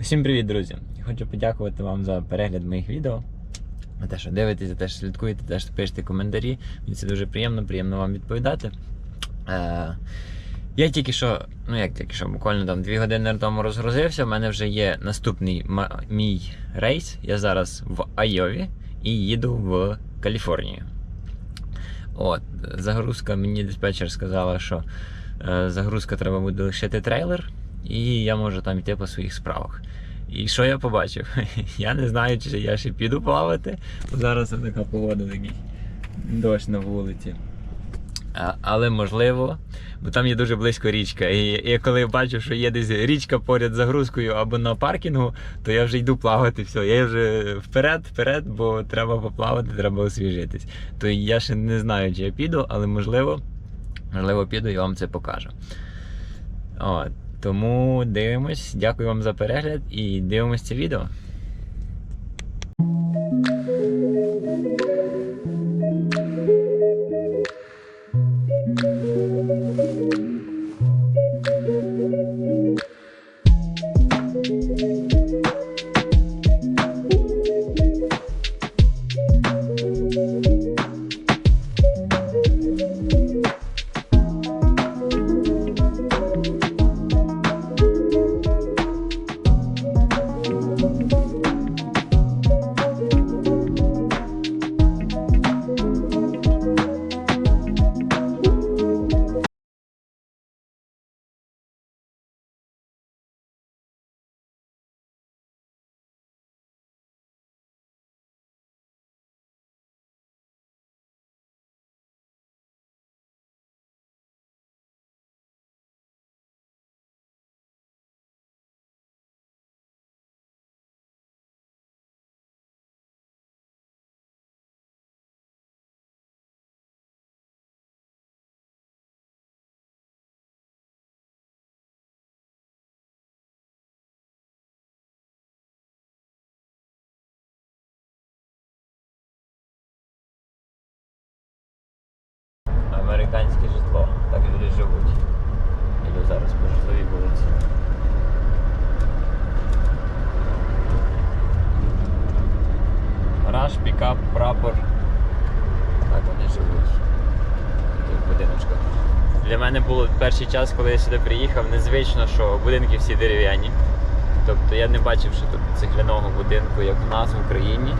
Усім привіт, друзі! Хочу подякувати вам за перегляд моїх відео. За те, що дивитесь, за те, що слідкуєте, за те, що пишете коментарі. Мені це дуже приємно, приємно вам відповідати. Е, я тільки що, ну як тільки що, буквально там дві години тому розгрузився. У мене вже є наступний мій рейс. Я зараз в Айові і їду в Каліфорнію. От, загрузка, мені диспетчер сказала, що е, загрузка треба буде лишити трейлер, і я можу там йти по своїх справах. І що я побачив? Я не знаю, чи я ще піду плавати, бо зараз така погода такий дощ на вулиці. Але можливо, бо там є дуже близько річка. І я коли бачу, що є десь річка поряд з загрузкою або на паркінгу, то я вже йду плавати. все. Я вже вперед, вперед, бо треба поплавати, треба освіжитись. То я ще не знаю, чи я піду, але можливо, можливо, піду і вам це покажу. От. Тому дивимось. Дякую вам за перегляд і дивимось це відео. Американське житло. Так люди живуть. Іду зараз по житловій вулиці. Раш, пікап, прапор. Так вони живуть. В будиночках. Для мене було перший час, коли я сюди приїхав, незвично, що будинки всі дерев'яні. Тобто я не бачив, що тут цегляного будинку, як в нас в Україні.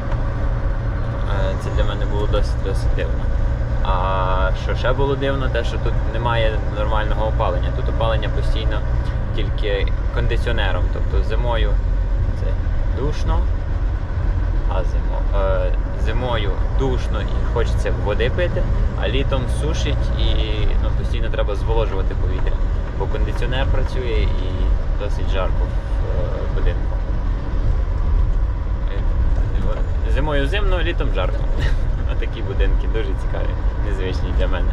Е, Це для мене було досить досить дивно. А що ще було дивно, те, що тут немає нормального опалення. Тут опалення постійно тільки кондиціонером. Тобто зимою це душно, а зимо, е, зимою душно і хочеться води пити, а літом сушить і ну, постійно треба зволожувати повітря. Бо кондиціонер працює і досить жарко в е, будинку. Е, Зимою зимно, літом жарко. Отакі будинки дуже цікаві, незвичні для мене.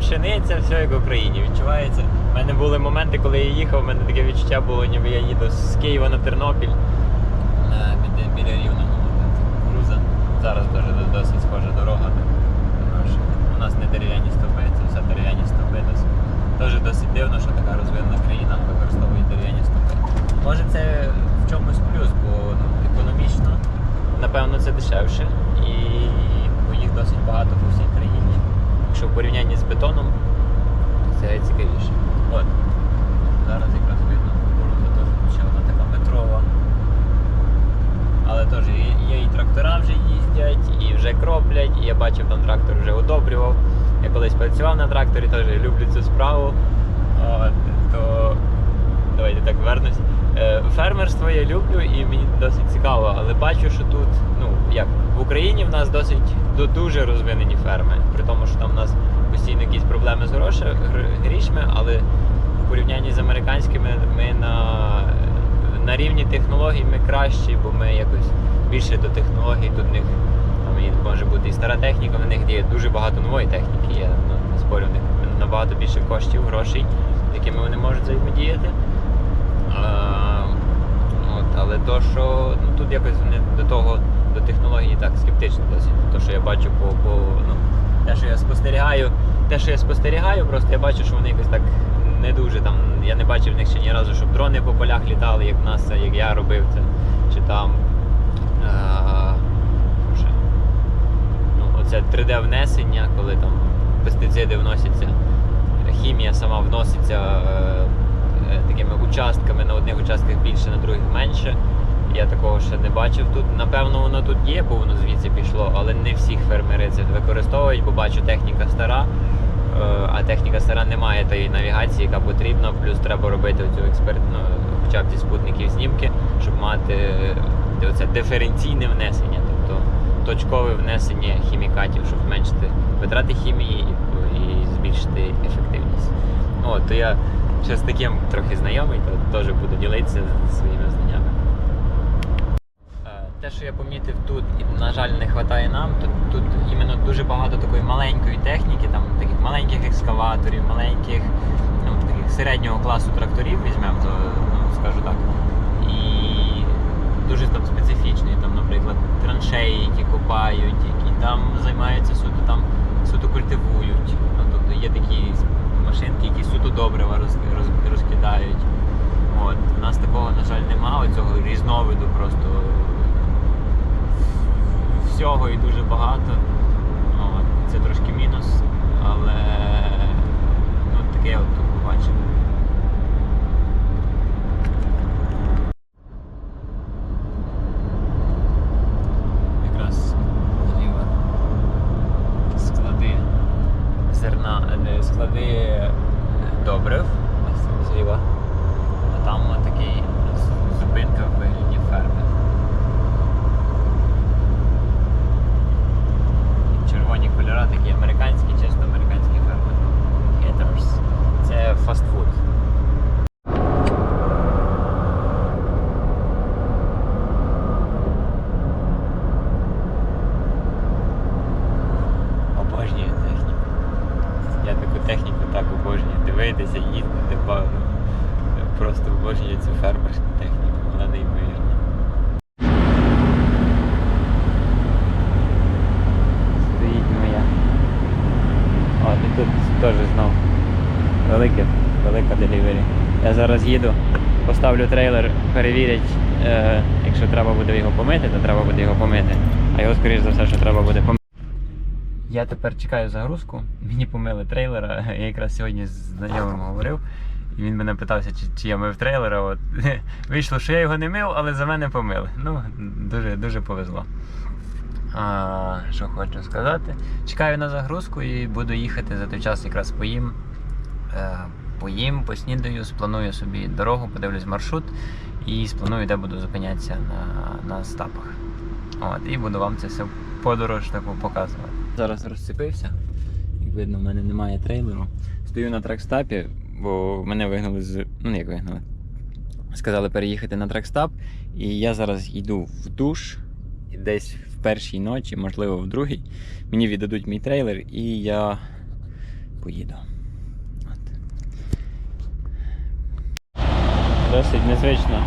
Пшениця, все як в Україні. Відчувається. У мене були моменти, коли я їхав, у мене таке відчуття було, ніби я їду з Києва на Тернопіль. Біля, біля Рівного. Кукуруза. Зараз теж досить схожа дорога. У нас не дерев'яні стовби, це все дерев'яні. Досить. Теж досить дивно, що така розвинена країна використовує дерев'яні стовби. Може це в чомусь плюс, бо ну, економічно, напевно, це дешевше і бо їх досить багато по всій країні. Якщо в порівнянні з бетоном, це цікавіше. От. Зараз якраз видно теж ще вона така метрова. Але теж є і трактора вже їздять, і вже кроплять, і я бачив, там трактор вже одобрював. Я колись працював на тракторі, теж люблю цю справу. От, то давайте так вернусь. Е, Фермерство я люблю і мені досить цікаво, але бачу, що тут, ну як, в Україні в нас досить дуже розвинені ферми. При тому, що там в нас постійно якісь проблеми з грішми, але в порівнянні з американськими ми на, на рівні технологій ми кращі, бо ми якось більше до технологій в них там може бути і стара техніка, в них є дуже багато нової техніки. Я ну, не спорю, в них набагато більше коштів, грошей, якими вони можуть взаємодіяти. А, от, але то, що ну, тут якось вони до того, до технології так скептично досить. То, що я бачу по, по ну, те, що я спостерігаю, те, що я спостерігаю, просто я бачу, що вони якось так не дуже там. Я не бачив в них ще ні разу, щоб дрони по полях літали, як в нас, як я робив це. Чи там. А, що ну, оце 3D-внесення, коли там пестициди вносяться, хімія сама вноситься е, е, такими участками, на одних участках більше, на других менше. Я такого ще не бачив тут. Напевно, воно тут є, бо воно звідси пішло, але не всіх фермери це використовують, бо бачу, техніка стара. е, А техніка стара не має тієї навігації, яка потрібна. Плюс треба робити цю експертну, хоча б зі спутників знімки, щоб мати е, оце диференційне внесення, тобто точкове внесення хімікатів, щоб зменшити витрати хімії і, і збільшити ефективність. От, то я ще з таким трохи знайомий, то теж буду ділитися своїми знаннями. Е, Те, що я помітив тут, і, на жаль, не вистачає нам, то тут іменно дуже багато такої маленької техніки, там таких маленьких екскаваторів, маленьких, ну, таких середнього класу тракторів візьмемо, то, ну, скажу так. І дуже там специфічні, там, наприклад, траншеї, які копають, які там займаються суто там суто культивують. Ну, тобто є такі машинки, які суто добрива роз, роз, розкидають. От. У нас такого, на жаль, немає, цього різновиду просто всього і дуже багато. От. Це трошки мінус, але ну, таке от тут побачив. Якраз зліва склади зерна, не склади добрив ось зліва. А там такий зупинка в вигляді ферми. Червоні кольори такі американські ферми. Haters. Це фастфуд. Обожнюю техніку. Я таку техніку так обожнюю. Дивитися, їздити, ба- ну, просто обожнюю цю фермерську техніку. Вона неймовірна. Стоїть моя. Тут теж знов велике, велика делівері. Я зараз їду, поставлю трейлер, перевірять, е, якщо треба буде його помити, то треба буде його помити. А його, скоріш за все, що треба буде помити. Я тепер чекаю загрузку. Мені помили трейлера. Я якраз сьогодні з знайомим говорив. І він мене питався, чи, чи я мив трейлера. От. Вийшло, що я його не мив, але за мене помили. Ну, дуже, дуже повезло. А, що хочу сказати. Чекаю на загрузку і буду їхати за той час, якраз поїм. Е, поїм, поснідаю, спланую собі дорогу, подивлюсь маршрут і спланую, де буду зупинятися на, на стапах. От, і буду вам це все подорож таку показувати. Зараз розцепився. Як видно, в мене немає трейлеру. Стою на трекстапі, бо мене вигнали з. Ну, як вигнали. Сказали переїхати на трекстап. І я зараз йду в душ. Десь в першій ночі, можливо, в другій, мені віддадуть мій трейлер, і я поїду. От. Досить незвично,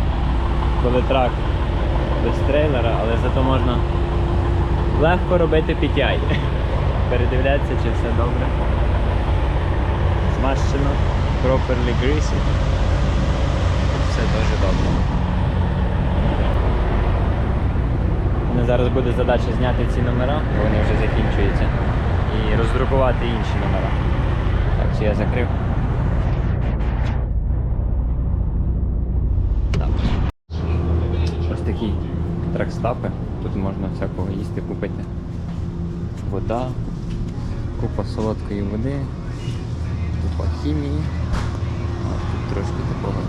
коли трак без трейлера, але зато можна легко робити PTI. Передивлятися, чи все добре. Змащено, properly greasy. Все дуже добре. У зараз буде задача зняти ці номера, бо вони вже закінчуються, і роздрукувати інші номера. Так, це я закрив. Ось такі тракстапи. Тут можна всякого їсти купити. Вода, купа солодкої води, купа хімії. Тут трошки такого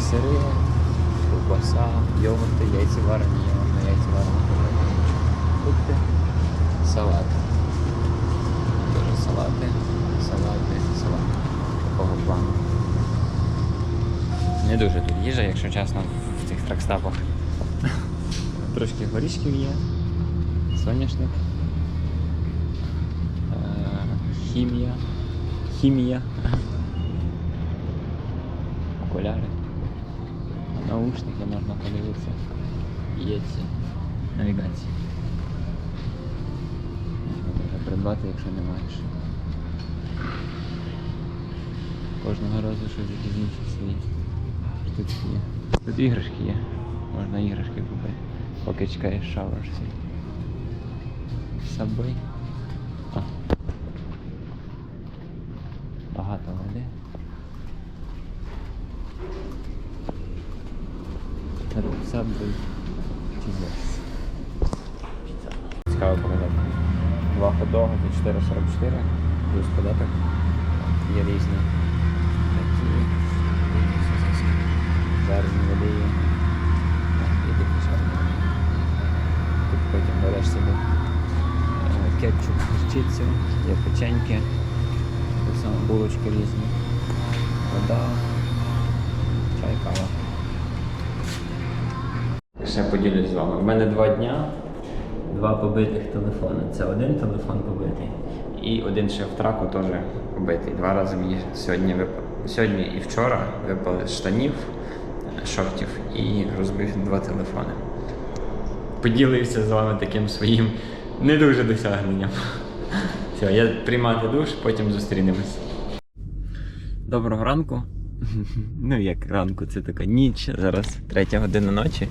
сири, ковбаса, йогурти, яйці варені, я вам на яйці варені фрукти, салат. Тоже салати, салати, салати. Такого плану. Не дуже тут їжа, якщо чесно, в цих тракстапах. Трошки горішків є, соняшник, хімія, хімія, окуляри, наушники можна подивитися. Є ці навігації. Можна придбати, якщо не маєш. Кожного разу щось якісь інші свої штучки є. Тут іграшки є. Можна іграшки купити. Поки чекаєш шавер свій. Subway. А. Багато води. Тут Subway. Jesus. Цікаво показати. Два ходога за 4,44 плюс податок. Є різні такі. сосиски. Жарені води є. Такі. Тут потім береш собі е, кетчуп, гірчицю, є печеньки, так булочки різні. Вода, чай, кава. Ще поділюсь з вами. У мене два дня, два побитих телефони. Це один телефон побитий. І один ще в траку теж побитий. Два рази мені сьогодні випав. Сьогодні і вчора випали штанів, шортів і розбив два телефони. Поділився з вами таким своїм не дуже досягненням. Все, я приймати душ, потім зустрінемось. Доброго ранку. Ну, як ранку, це така ніч. Зараз третя година ночі.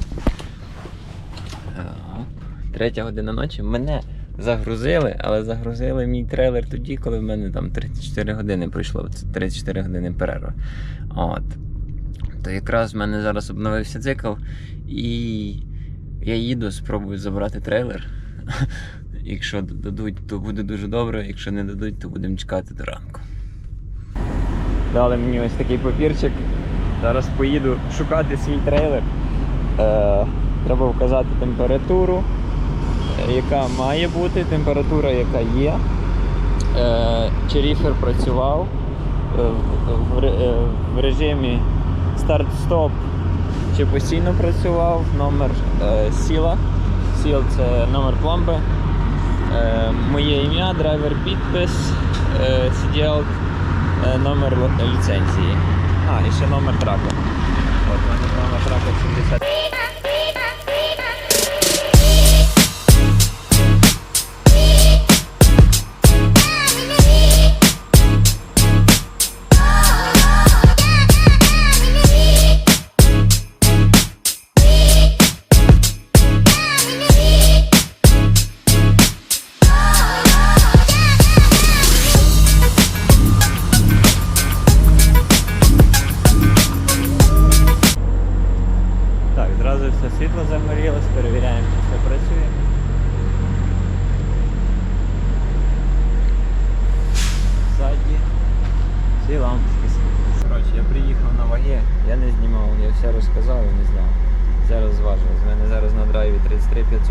Третя година ночі. Мене загрузили, але загрузили мій трейлер тоді, коли в мене там 34 години пройшло. Це 34 години перерва. От. То якраз в мене зараз обновився цикл, і я їду, спробую забрати трейлер. Якщо дадуть, то буде дуже добре. Якщо не дадуть, то будемо чекати до ранку. Дали мені ось такий папірчик. Зараз поїду шукати свій трейлер. Е, треба вказати температуру, е, яка має бути, температура, яка є. Е, чи ріфер працював е, в, в, е, в режимі старт-стоп, чи постійно працював, номер е, сіла. Сіл це номер пломби. Е, моє ім'я, драйвер підпис, е, CDL, е, номер ліцензії. А, і ще номер трака. От номер трака 70.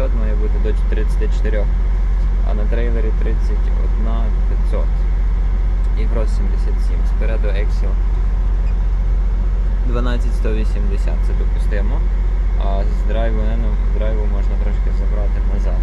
500 має бути до 34, а на трейлері 31 500. І гроз 77. Спереду Excel 12180 це допустимо. А з драйву, ну, не, драйву можна трошки забрати назад.